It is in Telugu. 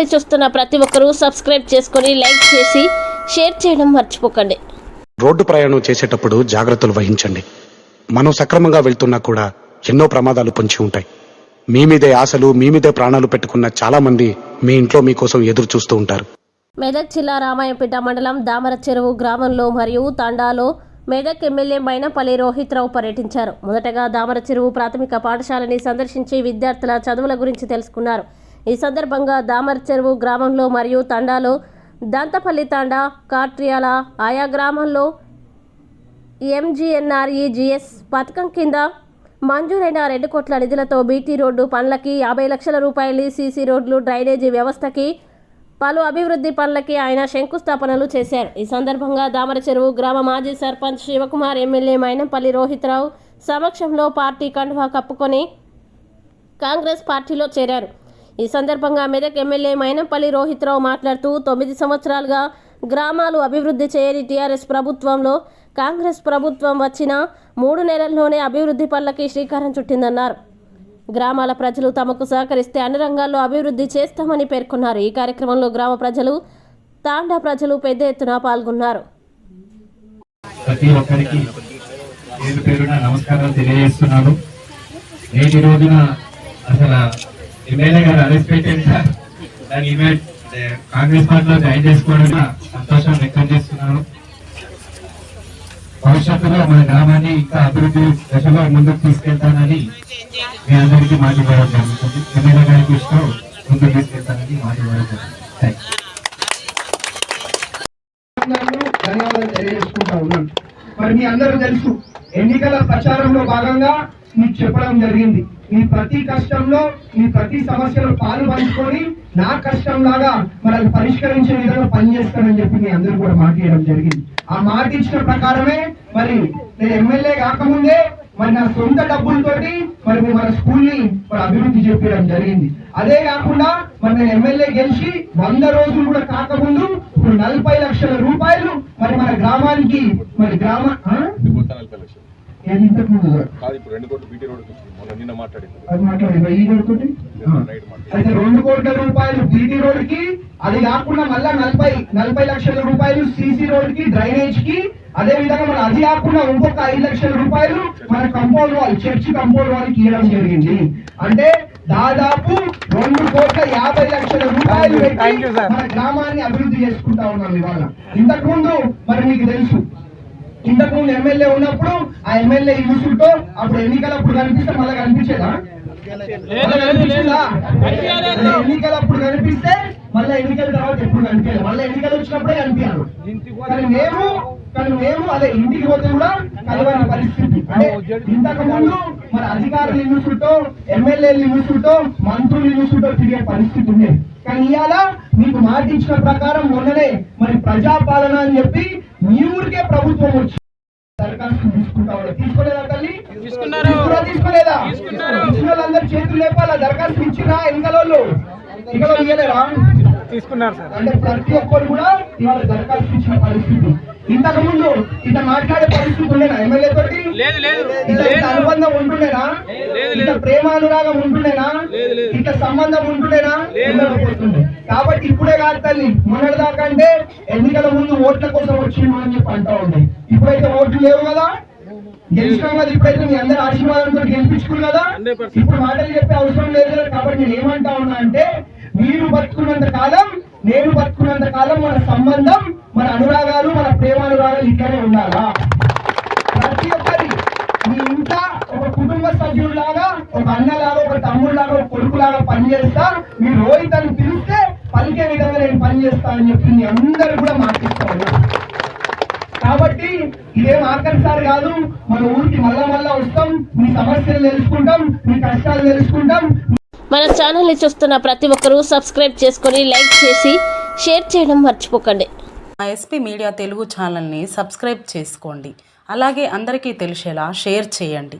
ఛానల్ని చూస్తున్న ప్రతి ఒక్కరూ సబ్స్క్రైబ్ చేసుకొని లైక్ చేసి షేర్ చేయడం మర్చిపోకండి. రోడ్డు ప్రయాణం చేసేటప్పుడు జాగ్రత్తలు వహించండి. మనం సక్రమంగా వెళ్తున్నా కూడా ఎన్నో ప్రమాదాలు పొంచి ఉంటాయి. మీ మీదే ఆశలు మీ మీదే ప్రాణాలు పెట్టుకున్న చాలా మంది మీ ఇంట్లో మీకోసం ఎదురు చూస్తూ ఉంటారు. మెదక్ జిల్లా రామాయంపేట మండలం దామర చెరువు గ్రామంలో మరియు తాండాలో మెదక్ ఎమ్మెల్యే మైనపల్లి రోహిత్ రావు పర్యటించారు. మొదటగా దామర చెరువు ప్రాథమిక పాఠశాలని సందర్శించి విద్యార్థుల చదువుల గురించి తెలుసుకున్నారు. ఈ సందర్భంగా దామర్ చెరువు గ్రామంలో మరియు తండాలో దంతపల్లి తాండా కాట్రియాల ఆయా గ్రామాల్లో ఎంజీఎన్ఆర్ఈజీఎస్ పథకం కింద మంజూరైన రెండు కోట్ల నిధులతో బీటీ రోడ్డు పనులకి యాభై లక్షల రూపాయలు సీసీ రోడ్లు డ్రైనేజీ వ్యవస్థకి పలు అభివృద్ధి పనులకి ఆయన శంకుస్థాపనలు చేశారు. ఈ సందర్భంగా దామర చెరువు గ్రామ మాజీ సర్పంచ్ శివకుమార్ ఎమ్మెల్యే మైనంపల్లి రోహిత్రావు సమక్షంలో పార్టీ కండువా కప్పుకొని కాంగ్రెస్ పార్టీలో చేరారు. ఈ సందర్భంగా మెదక్ ఎమ్మెల్యే మైనంపల్లి రోహిత్రావు మాట్లాడుతూ తొమ్మిది సంవత్సరాలుగా గ్రామాలు అభివృద్ధి చేయని టీఆర్ఎస్ ప్రభుత్వంలో కాంగ్రెస్ ప్రభుత్వం వచ్చిన మూడు నెలల్లోనే అభివృద్ధి పనులకి శ్రీకారం చుట్టిందన్నారు. గ్రామాల ప్రజలు తమకు సహకరిస్తే అన్ని రంగాల్లో అభివృద్ధి చేస్తామని పేర్కొన్నారు. ఈ కార్యక్రమంలో గ్రామ ప్రజలు తాండా ప్రజలు పెద్ద ఎత్తున పాల్గొన్నారు. ప్రతి ఒక్కరికి పేరు పేరున నమస్కారాలు తెలియజేస్తున్నాను. నేటి రోజున అసలు ఎమ్మెల్యే గారు అన్ఎక్స్పెక్టెడ్గా దాని ఈవెంట్ కాంగ్రెస్ పార్టీలో జాయిన్ చేసుకోవడం సంతోషం వ్యక్తం చేస్తున్నాను భవిష్యత్తులో మన గ్రామాన్ని ఇంకా అభివృద్ధి దశలో ముందుకు తీసుకెళ్తానని మీ అందరికీ మాట ఇవ్వడం జరుగుతుంది. ఎమ్మెల్యే గారికి ఇష్టం ముందుకు తీసుకెళ్తానని మాట ఇవ్వడం జరుగుతుంది. ధన్యవాదాలు తెలియజేసుకుంటా ఉన్నాను. మరి మీ అందరూ తెలుసు ఎన్నికల ప్రచారంలో భాగంగా మీకు చెప్పడం జరిగింది. మీ ప్రతి కష్టంలో మీ ప్రతి సమస్యలో పాలు పంచుకొని నా కష్టం లాగా మనల్ని పరిష్కరించే విధంగా పనిచేస్తానని చెప్పి మీ అందరూ కూడా మాట ఇవ్వడం జరిగింది. ఆ మాట ఇచ్చిన ప్రకారమే మరి నేను ఎమ్మెల్యే కాకముందే మరి నా సొంత డబ్బులతోటి మరి మన స్కూల్ని మరి అభివృద్ధి చేపించడం జరిగింది. అదే కాకుండా మరి నేను ఎమ్మెల్యే గెలిచి వంద రోజులు కూడా కాకముందు ఇప్పుడు నలభై లక్షల రూపాయలు మరి మన గ్రామానికి మరి గ్రామ ఆ? మొత్తం నలభై లక్షలు ఏది ఇంతకు ముందు కూడా. కాదు ఇప్పుడు రెండు కోట్లు బీటీ రోడ్ వచ్చింది. మొన్న నిన్న మాట్లాడింది. అది మాట్లాడి ఈ రోడ్ తోటి ఆ. రైట్ మాట్లాడి అయితే రెండు కోట్ల రూపాయలు బీటీ రోడ్కి అది కాకుండా మళ్ళా నలభై నలభై లక్షల రూపాయలు సీసీ రోడ్కి డ్రైనేజ్కి అదే విధంగా మన అది కాకుండా ఇంకొక ఐదు లక్షల రూపాయలు మన కంపౌండ్ వాల్ చర్చి కంపౌండ్ వాల్కి ఇవ్వడం జరిగింది. అంటే దాదాపు రెండు కోట్ల యాభై లక్షల రూపాయలు పెట్టి మన గ్రామాన్ని అభివృద్ధి చేసుకుంటా ఉన్నాం ఇవాళ. ఇంతకు ముందు మరి మీకు తెలుసు ఇంతకు ముందు ఎమ్మెల్యే ఉన్నప్పుడు ఆ ఎమ్మెల్యే యూసులతో అప్పుడు ఎన్నికలప్పుడు కనిపిస్తే మళ్ళీ కనిపించేదా? ఎన్నికలప్పుడు కనిపిస్తే మళ్ళీ ఎన్నికల తర్వాత ఎప్పుడు కనిపించాలి మళ్ళీ ఎన్నికలు వచ్చినప్పుడే కనిపించారు కానీ మేము కానీ మేము అదే ఇంటికి పోతే కూడా కలవని పరిస్థితి. అంటే ఇంతకు ముందు మరి అధికారులు చూసుకుంటూ ఎమ్మెల్యేలు చూసుకుంటూ మంత్రులు చూసుకుంటూ తిరిగే పరిస్థితి ఉంది కానీ ఇవాళ మీకు మాట ఇచ్చిన ప్రకారం మొన్ననే మరి ప్రజాపాలన అని చెప్పి మీ ఊరికే ప్రభుత్వం వచ్చి దరఖాస్తు తీసుకుంటా. తీసుకోలేదా తల్లి? తీసుకోలేదా? వాళ్ళందరూ చేతులు లేపాలా? దరఖాస్తు ఇచ్చినా ఎన్నికలలో తీసుకున్నారు సార్. అంటే ప్రతి ఒక్కరు కూడా ఇవాళ దరఖాస్తు ఇచ్చిన పరిస్థితి. ఇంతకు ముందు ఇట మాట్లాడే పరిస్థితి ఉండేనా ఎమ్మెల్యే తోటి? ఇంత అనుబంధం ఉంటుండేనా? ఇంత ప్రేమానురాగం ఉంటుండేనా? ఇంత సంబంధం ఉంటుండేనా? కాబట్టి ఇప్పుడే కాదు తల్లి మొన్నటి దాకా అంటే ఎన్నికల ముందు ఓట్ల కోసం వచ్చింది అని చెప్పి అంటా ఉంది. ఇప్పుడైతే ఓట్లు లేవు కదా? గెలిచినాం కదా ఇప్పుడైతే మీ అందరి ఆశీర్వాదంతో గెలిపించుకున్నారు కదా? ఇప్పుడు మాటలు చెప్పే అవసరం లేదు కదా కాబట్టి నేను ఏమంటా ఉన్నా అంటే మీరు బతుకున్నంత కాలం నేను బతుకున్నంత కాలం మన సంబంధం మన అనురాగాలు మన ప్రేమానురాగాలు ఇట్లానే ఉండాలా ప్రతి ఒక్కరి మీ ఇంట ఒక కుటుంబ సభ్యుడిలాగా ఒక అన్నలాగా ఒక తమ్ముడిలాగా ఒక కొడుకులాగా పనిచేస్తా మీ రోహిత్ అని పలికే విధంగా నేను పనిచేస్తా అని చెప్పి మీ అందరు కూడా మాటిస్తా ఉన్నా కాబట్టి ఇదేం ఆఖరిసారి కాదు మన ఊరికి మళ్ళా మళ్ళా వస్తాం మీ సమస్యలు తెలుసుకుంటాం మీ కష్టాలు తెలుసుకుంటాం. మన ఛానల్ని చూస్తున్న ప్రతి ఒక్కరూ సబ్స్క్రైబ్ చేసుకొని లైక్ చేసి షేర్ చేయడం మర్చిపోకండి. మా ఎస్పీ మీడియా తెలుగు ఛానల్ని సబ్స్క్రైబ్ చేసుకోండి. అలాగే అందరికీ తెలిసేలా షేర్ చేయండి.